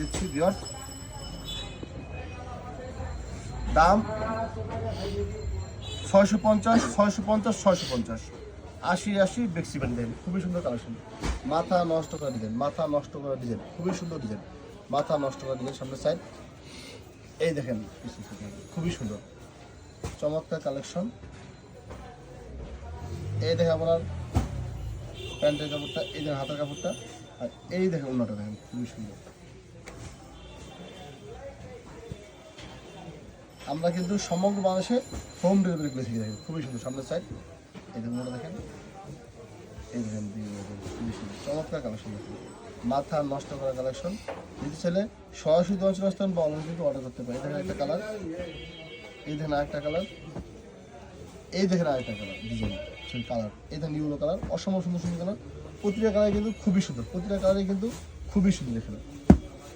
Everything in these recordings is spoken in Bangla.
দিচ্ছি বিয়ার দাম ছয়শো পঞ্চাশ ছয়শো পঞ্চাশ ছয়শো পঞ্চাশ। আশি আশি বেক্সিবেন দেন। খুবই সুন্দর কালেকশন মাথা নষ্ট করা ডিজাইন মাথা নষ্ট করা ডিজাইন খুবই সুন্দর ডিজাইন মাথা নষ্ট করা ডিজাইন সামনের সাইড এই দেখেন। খুবই সুন্দর। চমৎকার কালেকশন এই দেখেন আপনার প্যান্টের কাপড়টা, এই দেখেন হাতের কাপড়টা। আর এই দেখেন অন্যটা দেখেন, খুবই সুন্দর। আমরা কিন্তু সমগ্র বাংলাদেশে হোম ডেলিভারি করে থাকি। খুবই সুন্দর। সামনের সাইড এই ওটা দেখেন, এই দেখেন, খুবই সুন্দর। চমৎকার কালেকশন দেখেন। মাথা নষ্ট করা কালেকশন যদি ছেলে সরাসরি দশ রাস্তান বা অনলাইন কিন্তু অর্ডার করতে পারে। এই দেখেন একটা কালার এই দেখেন আরেকটা কালার এই দেখেন আরেকটা কালার ডিজাইন সেই কালার এই দেখেন ইউলো কালার অসম্ভব সুন্দর সুন্দর কালার প্রতিটা কালার কিন্তু খুবই সুন্দর। প্রতিটা কালারই কিন্তু খুবই সুন্দর দেখেন।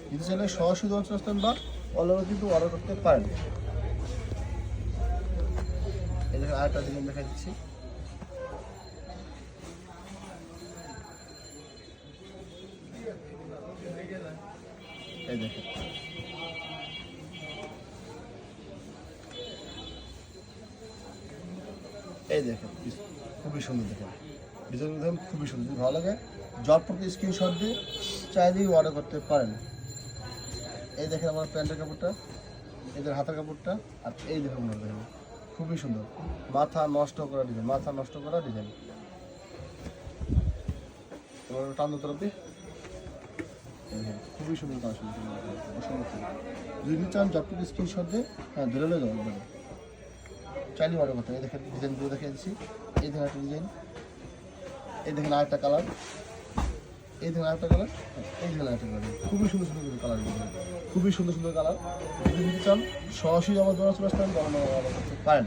যদি চাইলে সরাসরি দশ রাস্তান বা অনলাইনে কিন্তু অর্ডার করতে পারেন দেখেন আরেকটা ডিজাইন দেখা দিচ্ছি এই দেখেন। এই দেখেন, খুবই সুন্দর দেখেন। ডিজাইন দেখেন, খুবই সুন্দর। ভালো লাগে প্রতি স্ক্রিনশট দিয়ে চাইলেই অর্ডার করতে পারেন। এই দেখেন আমার প্যান্টের কাপড়টা, এদের হাতের কাপড়টা, আর এই দেখুন দেখেন। খুবই সুন্দর। মাথা নষ্ট করা ডিজাইন মাথা নষ্ট করা ডিজাইন টান তরফে খুবই সুন্দর। যদি চান হ্যাঁ অর্ডার এই ডিজাইনগুলো দেখে এই একটা ডিজাইন এই দেখেন আরেকটা কালার এই দেখেন আরেকটা কালার এই দেখেন আরেকটা কালার খুবই সুন্দর সুন্দর কালার খুবই সুন্দর সুন্দর কালার যদি নিতে চান, সরাসরি আমার দোকানে চলে আসতে পারেন পারেন।